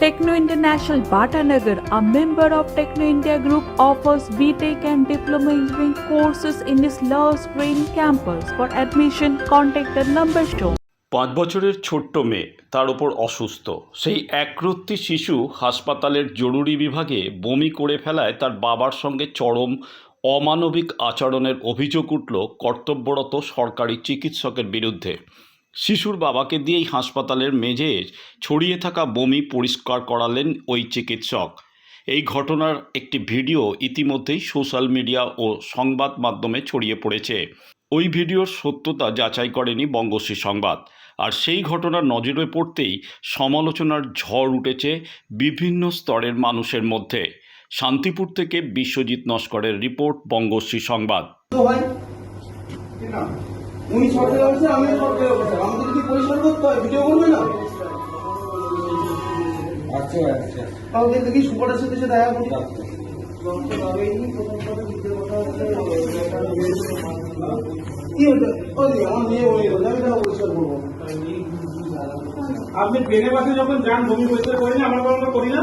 Techno International Bhatanagar, a member of Techno India Group, offers BTEC and Diploma Engineering courses in its Love Green campus. For admission, contact the number shown. পাঁচ বছরের ছোট্ট মেয়ে তার ওপর অসুস্থ সেই একরত্তি শিশু হাসপাতালের জরুরি বিভাগে বমি করে ফেলায় তার বাবার সঙ্গে চরম অমানবিক আচরণের অভিযোগ উঠল কর্তব্যরত সরকারি চিকিৎসকের বিরুদ্ধে শিশুর বাবাকে দিয়েই হাসপাতালের মেঝে ছড়িয়ে থাকা বমি পরিষ্কার করালেন ওই চিকিৎসক। এই ঘটনার একটি ভিডিও ইতিমধ্যেই সোশ্যাল মিডিয়া ও সংবাদ মাধ্যমে ছড়িয়ে পড়েছে। ওই ভিডিওর সত্যতা যাচাই করেনি বঙ্গশ্রী সংবাদ। আর সেই ঘটনার নজরে পড়তেই সমালোচনার ঝড় উঠেছে বিভিন্ন স্তরের মানুষের মধ্যে। শান্তিপুর থেকে বিশ্বজিৎ নস্করের রিপোর্ট বঙ্গশ্রী সংবাদ। উনি সরকারি অফিসার আমি সরকারি অফিসার আমাকে যদি পরিষ্কার করতে হয় ভিডিও করবে না? আচ্ছা আচ্ছা তাহলে দেখি সুপারের সাথে এসে দেখা করি। কি আমার মেয়ে আমি তাকে পরিষ্কার করব। আপনি ট্রেনে বাসে যখন যান বমি পরিষ্কার করি না আমরা কখনো করি না।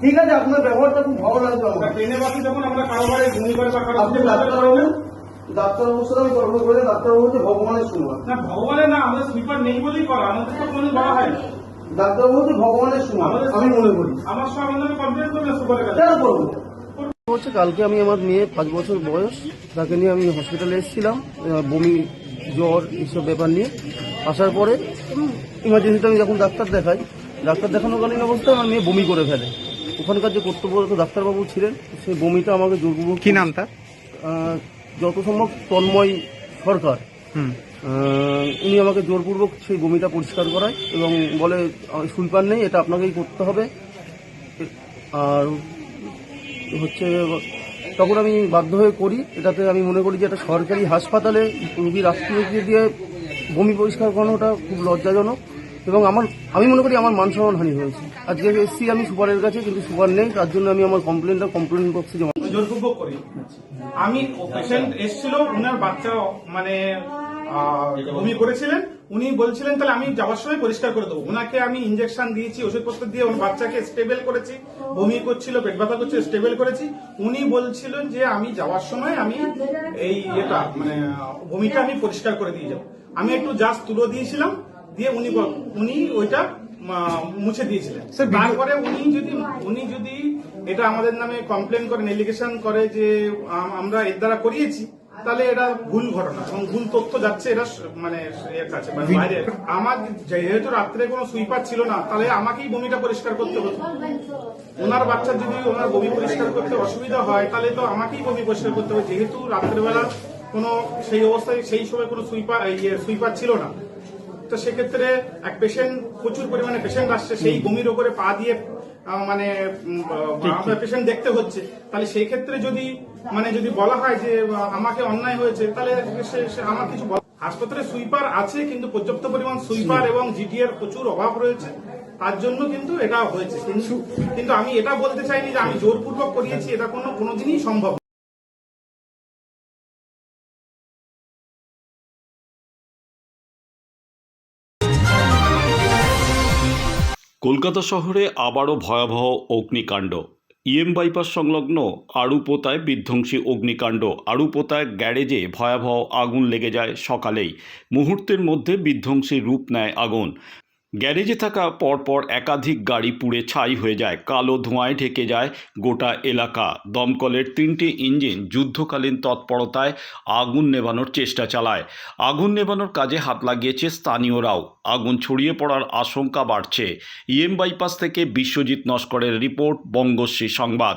ঠিক আছে আপনার ব্যবহারটা খুব ভালো লাগবে ট্রেনে বাসে যখন আমরা কারও বাড়ি বমি করে বা কারও আপনি ডাক্তারবাবুর সাথে আমি তর্ক করে ডাক্তারবাবু হচ্ছে ভগবানের সমান। না ভগবানের না আমাদের সুইপার নেই বলেই করা আমাদের তো কোনো বলা হয় ডাক্তারবাবু হচ্ছে ভগবানের সমান আমি মনে করি। আমার সব আমাদের কমপ্লেন করবে সুপারের কাছে কেন করব? হচ্ছে কালকে আমি আমার মেয়ে পাঁচ বছর বয়স তাকে নিয়ে আমি হসপিটালে এসেছিলাম বমি জ্বর এইসব ব্যাপার নিয়ে। আসার পরে ইমার্জেন্সিতে আমি যখন ডাক্তার দেখাই ডাক্তার দেখানোকালীন অবস্থায় আমার মেয়ে বমি করে ফেলে। ওখানকার যে কর্তব্যরত ডাক্তারবাবু ছিলেন সেই বমিটা আমাকে জোরপূর্বক কি নাম তার? যত সম্ভব তন্ময় সরকার উনি আমাকে জোরপূর্বক সেই বমিটা পরিষ্কার করায় এবং বলে সুইপার নেই এটা আপনাকেই করতে হবে। আর হচ্ছে তখন আমি বাধ্য হয়ে করি এটাতে আমি মনে করি যে একটা সরকারি হাসপাতালে রুগী রাষ্ট্রীয়কে দিয়ে বমি পরিষ্কার করানোটা খুব লজ্জাজনক এবং আমার আমি মনে করি আমার মান সম্মান হানি হয়েছে। আজকে এসছি আমি সুপারের কাছে কিন্তু সুপার নেই তার জন্য আমি আমার কমপ্লেনটা কমপ্লেন বক্সে জমা জোরপূর্বক করি। আমি পেশেন্ট এসেছিল, উনার বাচ্চা মানে বমি করেছিলেন। উনি বলছিলেন, তাহলে আমি যাওয়ার সময় পরিষ্কার করে দেবো। ওনাকে আমি ইঞ্জেকশন দিয়েছি, ওষুধপত্র দিয়ে ওর বাচ্চাকে স্টেবল করেছি, বমি করছিল, পেট ব্যথা করছিল স্টেবল করেছি। উনি বলছিলেন যে, আমি যাওয়ার সময় আমি এই এটা মানে বমিটা আমি পরিষ্কার করে দিয়ে যাব। আমি একটু জাস্ট তুলো দিয়েছিলাম, দিয়ে উনি উনি ওইটা মুছে দিয়েছিলেন। তারপরে উনি যদি উনি যদি এটা আমাদের নামে কমপ্লেন করেন এলিগেশন করে যে আমরা এর দ্বারা করিয়েছি তাহলে এটা ভুল ঘটনা এবং ভুল তথ্য যাচ্ছে এটা মানে কাছে মানে বাইরে। আমার যেহেতু রাত্রে কোনো সুইপার ছিল না তাহলে আমাকেই বমিটা পরিষ্কার করতে হতো। ওনার বাচ্চার যদি ওনার বমি পরিষ্কার করতে অসুবিধা হয় তাহলে তো আমাকেই বমি পরিষ্কার করতে হবে। যেহেতু রাত্রেবেলা কোনো সেই অবস্থায় সেই সময় কোনো সুইপার ইয়ে সুইপার ছিল না তো সেক্ষেত্রে এক পেশেন্ট প্রচুর পরিমাণে পেশেন্ট আসছে সেই বমির ওপরে পা দিয়ে মানে পেশেন্ট দেখতে হচ্ছে। তাহলে সেই ক্ষেত্রে যদি মানে যদি বলা হয় যে আমাকে অন্যায় হয়েছে তাহলে আমার কিছু হাসপাতালে সুইপার আছে কিন্তু পর্যাপ্ত পরিমাণ সুইপার এবং জিটিএর প্রচুর অভাব রয়েছে। তার জন্য কিন্তু এটা হয়েছে। কিন্তু কিন্তু আমি এটা বলতে চাইনি যে আমি জোরপূর্বক করিয়েছি এটা কোনো কোনোদিনই সম্ভব কলকাতা শহরে আবারও ভয়াবহ অগ্নিকাণ্ড। ইএম বাইপাস সংলগ্ন আড়ুপোতায় বিধ্বংসী অগ্নিকাণ্ড। আড়ুপোতায় গ্যারেজে ভয়াবহ আগুন লেগে যায় সকালেই। মুহূর্তের মধ্যে বিধ্বংসী রূপ নেয় আগুন। গ্যারেজে থাকা পরপর একাধিক গাড়ি পুড়ে ছাই হয়ে যায়, কালো ধোঁয়ায় ঢেকে যায় গোটা এলাকা। দমকলের তিনটি ইঞ্জিন যুদ্ধকালীন তৎপরতায় আগুন নেভানোর চেষ্টা চালায়। আগুন নেভানোর কাজে হাত লাগিয়েছে স্থানীয়রাও। আগুন ছড়িয়ে পড়ার আশঙ্কা বাড়ছে। ইএম বাইপাস থেকে বিশ্বজিৎ নস্করের রিপোর্ট, বঙ্গশ্রী সংবাদ।